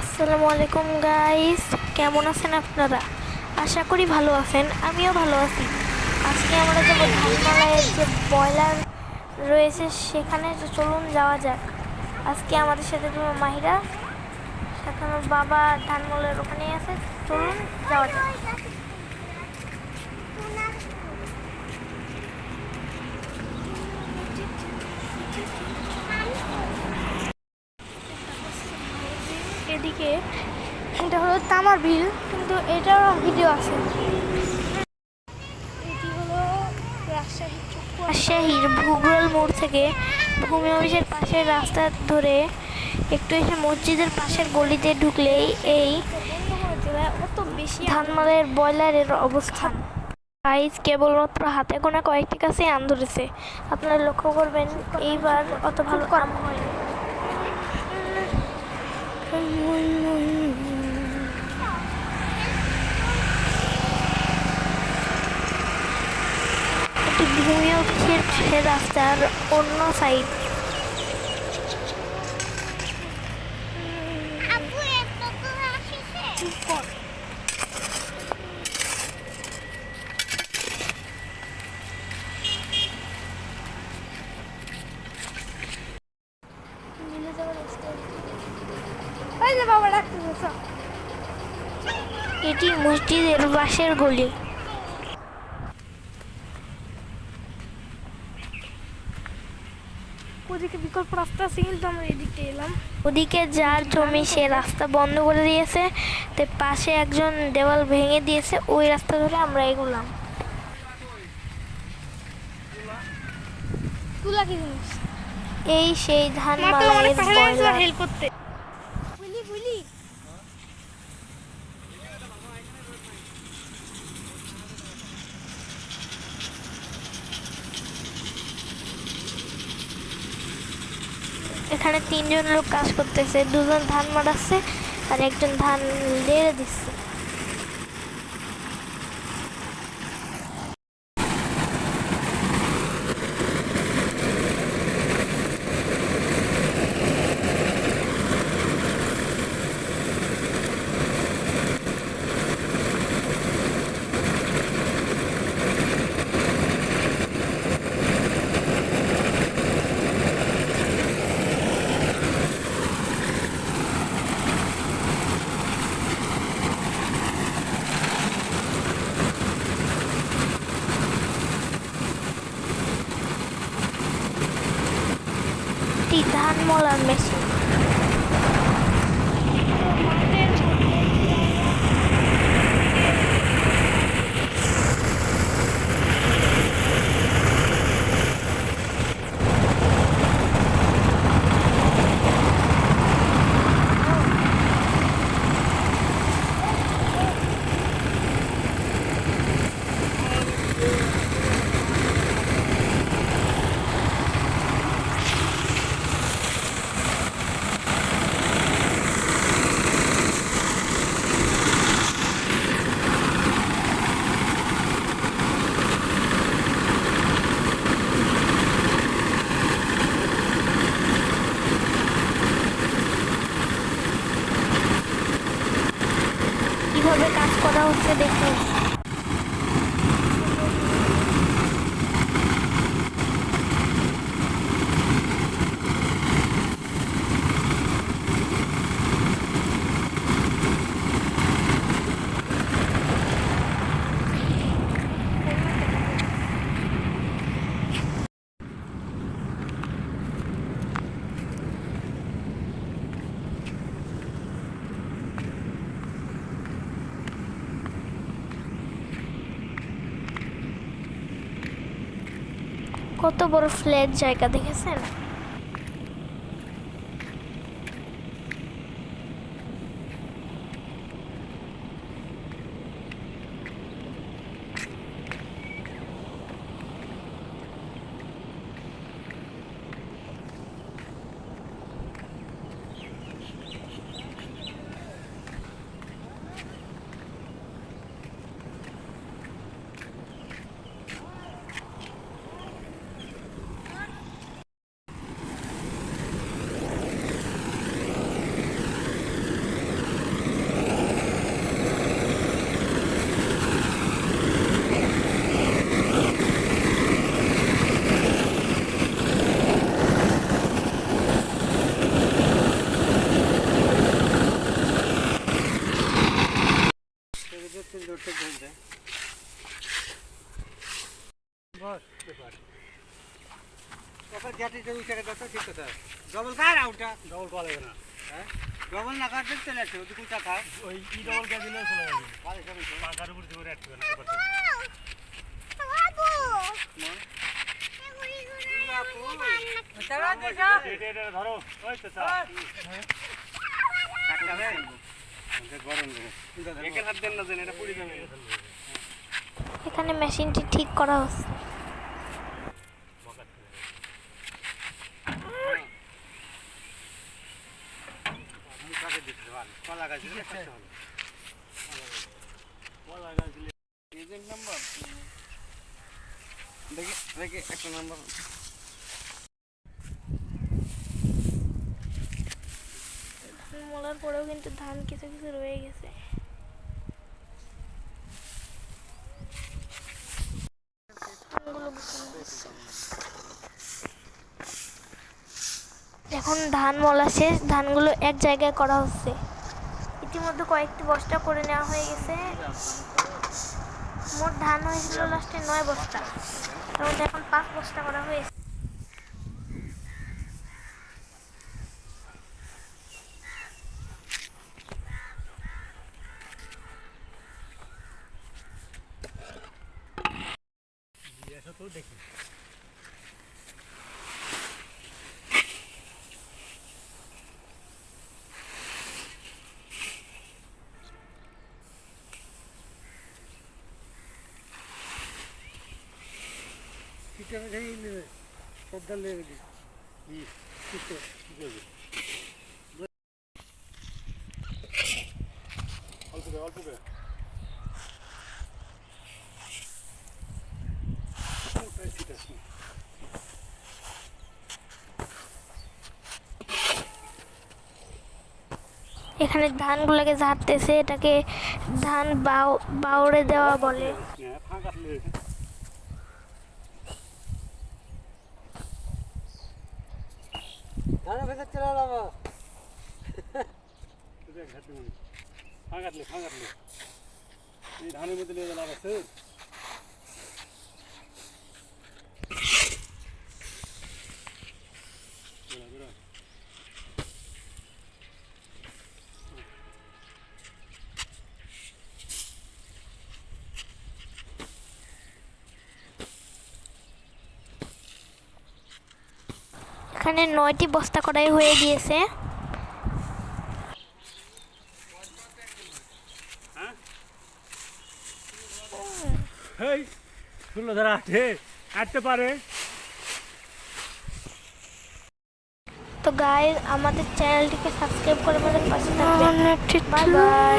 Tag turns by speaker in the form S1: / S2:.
S1: আসসালামু আলাইকুম গাইস কেমন আছেন আপনারা? আশা করি ভালো আছেন, আমিও ভালো আছি। আজকে আমরা যাব ধানমালায়ের যে বয়লার রয়েছে, সেখানে চলুন যাওয়া যাক। আজকে আমাদের সাথে তোমার মাহিরা, সাথে আমার বাবা ধানমলের ওখানেই আছে, চলুন যাওয়া যাক। এদিকে, এটা হলো তামার বিল, কিন্তু এটারও ভিডিও আছে। এটি হলো রাজশাহী রাজশাহীর ভূগোল মোড় থেকে ভূমি অফিসের পাশের রাস্তা ধরে একটু এসে মসজিদের পাশের গলিতে ঢুকলেই এই অত বেশি ধানমালের ব্রয়লারের অবস্থান। প্রাইস কেবলমাত্র হাতে গোনা কয়েকটি কাছেই আম ধরেছে। আপনারা লক্ষ্য করবেন, এইবার অত ভালো কাম হয়নি এটি রাস্তার অন্য সাইড এটি মসজিদের বাসের গলি।
S2: ওদিকে বিকল্প রাস্তা আছে কিন্তু আমরা এদিকে এলাম।
S1: ওদিকে যার জমি সে রাস্তা বন্ধ করে দিয়েছে তো পাশে একজন দেওয়াল ভেঙে দিয়েছে ওই রাস্তা ধরে আমরা এগুলাম।
S2: তুলা কি জিনিস?
S1: এই সেই ধান
S2: মা তো অনেক
S1: মালাইয়ের
S2: পাশে লাগছিল
S1: বয়লার।
S2: হেল্প করতে।
S1: এখানে তিনজন লোক কাজ করতেছে। দুজন ধান মারাচ্ছে আর একজন ধান লেড়ে দিচ্ছে। একটি ধান মলার মেশিন কীভাবে কাজ করা হচ্ছে দেখুন। কত বড় ফ্ল্যাট জায়গা দেখেছেন?
S3: ডবল কার আউটটা
S4: ডবল কল না
S3: হ্যাঁ? ডবল না কাটতে চলে আসছে ওই
S4: ই ডবল কে দিলে চলে যাবে। পাকার উপর দিয়ে
S5: বাবু
S4: ধরো ওই তো না
S1: এখানে মেশিনটি ঠিক করা হচ্ছে।
S3: কাটে দিতে ভালো। কলা গাছ দিলে এজেন্ট নাম্বার? দেখি দেখি একটা নাম্বার।
S1: ধান মোলার পরেও কিন্তু ধান কিছু কিছু রয়ে গেছে। ধানগুলো গুছানো হচ্ছে। এখন ধান মলা শেষ, ধানগুলো এক জায়গায় করা হচ্ছে। ইতিমধ্যে কয়েকটি বস্তা করে নেওয়া হয়ে গেছে। মোট ধান হয়েছিল লাস্টে নয় বস্তা। তার এখন পাঁচ বস্তা করা হয়েছে।
S4: দেখি।
S1: এখানে ধানগুলোকে ঝাড়তেছে এটাকে ধান বাউ বাউড়ে দেওয়া বলে।
S3: ধানের ভেতর চলে
S4: ঘাটতে মানে ফাঁকাটলে ফাঁকাটলে এই ধানের মধ্যে নিয়ে লাভ আছে বেড়া, বেড়া।
S1: এখানে নয়টি বস্তা করাই হয়ে গিয়েছে।
S4: পারে।
S1: তো গাইজ আমাদের চ্যানেলটিকে সাবস্ক্রাইব করে আমাদের পাশে থাকবেন। Bye bye